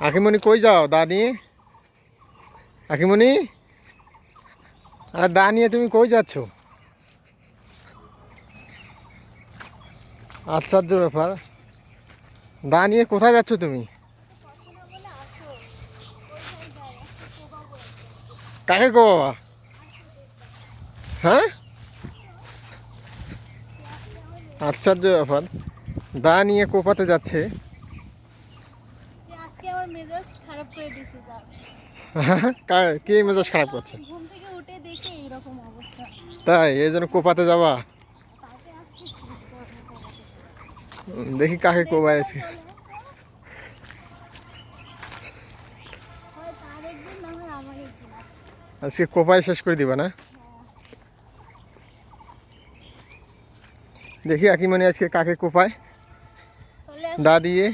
আখিমণি কই যাও দা নিয়ে আখিমণি আরে দা নিয়ে তুমি কই যাচ্ছ? আশ্চর্য ব্যাপার। দা নিয়ে কোথায় যাচ্ছ তুমি? কাকে গো বাবা? হ্যাঁ? আশ্চর্য ব্যাপার। দা নিয়ে কোপাতে যাচ্ছে। মেজাজ খারাপ করে দিছে কা- মেজাজ খারাপ করছে? ঘুম থেকে উঠে দেখে এইরকম অবস্থা। তাই এই জন্য কোপাতে যাবা? দেখি কাকে কোপায় আছে। হয় হয় আজকে কোপায় শেষ করে দিবা না? দেখি আকিমনি আজকে কাকে কোপায়? দা দিয়ে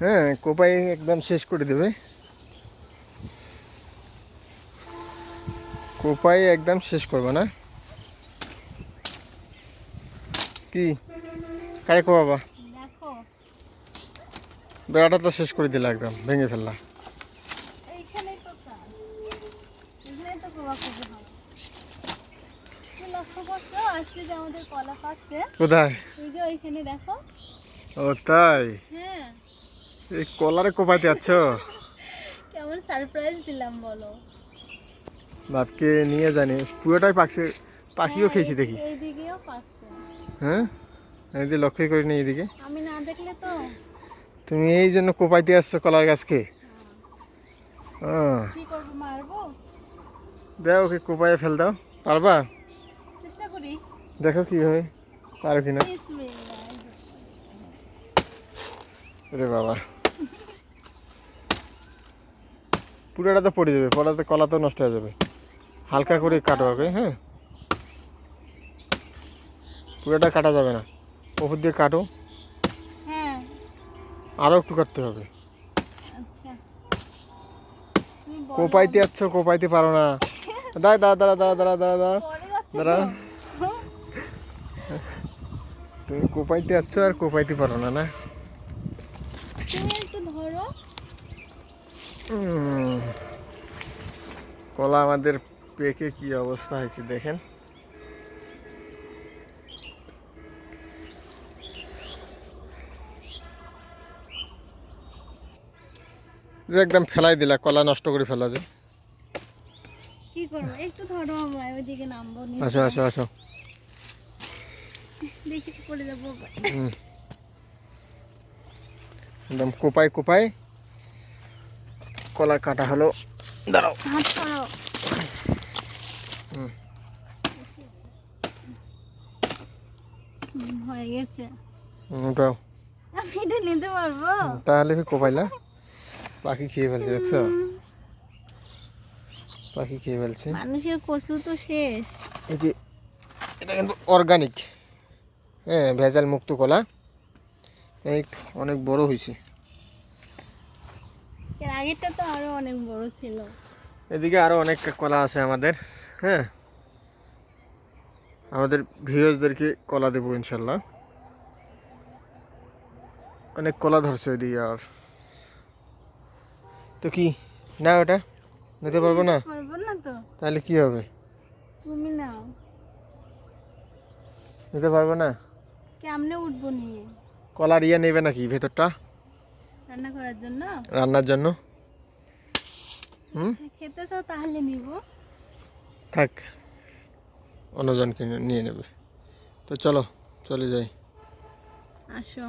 হ্যাঁ কোপাই একদম শেষ করে দেবে। কোপাই একদম শেষ করবে না। কি? কারে কোপাবা? বেড়াটা তো শেষ করে দিলা একদম ভেঙে ফেললাম কোথায়? ও তাই? হ্যাঁ এই কলারে কোপাইতে যাচ্ছ? কেমন সারপ্রাইজ দিলাম বলো। বাপকে নিয়ে জানি। পুরোটাই পাকছে পাখিও খেয়েছি দেখি। হ্যাঁ, এইদিকেও পাকছে। হ্যাঁ? এই যে লক্ষ্যই করিনি এইদিকে। আমি না দেখলে তো। তুমি এই জন্য কোপাইতে আসছো কলার গাছকে? হ্যাঁ। কি করব মারবো? দাও ওকে কোপাইয়ে ফেল দাও। পারবা? চেষ্টা করি। দেখো কীভাবে পারো কিনা। রে বাবা। পুরোটা তো পড়ে যাবে পড়াতে কলা তো নষ্ট হয়ে যাবে। হালকা করে কাটো ওকে হ্যাঁ? পুরোটা কাটা যাবে না। ওপর দিয়ে কাটো। হ্যাঁ। আরও একটু কাটতে হবে। আচ্ছা। কোপাইতে যাচ্ছ কোপাইতে পারো না। দাঁড়া দাঁড়া দাঁড়া দাঁড়া দাঁড়া দাঁড়া দাঁড়া। তুমি কোপাইতে যাচ্ছ আর কোপাইতে পারো না না? ধরো। কলা আমাদের পেকে কি অবস্থা হয়েছে দেখেন। একদম ফেলাই দিলা কলা নষ্ট করে ফেলা যে। কি করব? একটু ধরো আমায় ওইদিকে নামবো আসো আসো আসো। দেখি পড়ে যাব। একদম কোপায় কোপায়। কলা কাটা হলো দাঁড়াও। হয়ে গেছে। আমি এটা নিতে পারব? তাহলে কি কোপাইলা পাখি খেয়ে ফেলছে দেখছ? পাখি খেয়ে ফেলছে। মানুষের কচু তো শেষ। এটি এটা কিন্তু অর্গানিক হ্যাঁ ভেজাল মুক্ত কলা। এই অনেক বড় হয়েছে আগেরটা তো আরও অনেক বড় ছিল। এদিকে আরও অনেক কলা আছে আমাদের হ্যাঁ? আমাদের ভিউয়ার্সদেরকে কলা দেবো ইনশাল্লাহ। অনেক কলা ধরছে ওইদিকে আর। তো কি না ওটা? নিতে পারব না? পারব না তো। তাহলে কি হবে? তুমি নাও। নিতে পারব না? কেমনে উঠবো নিয়ে? কলার ইয়ে নেবে নাকি ভেতরটা? রান্না করার জন্য? রান্নার জন্য? খেতে চাও তাহলে নিব। থাক অন্যজনকে নিয়ে নেবে। তো চলো চলে যাই। আসো।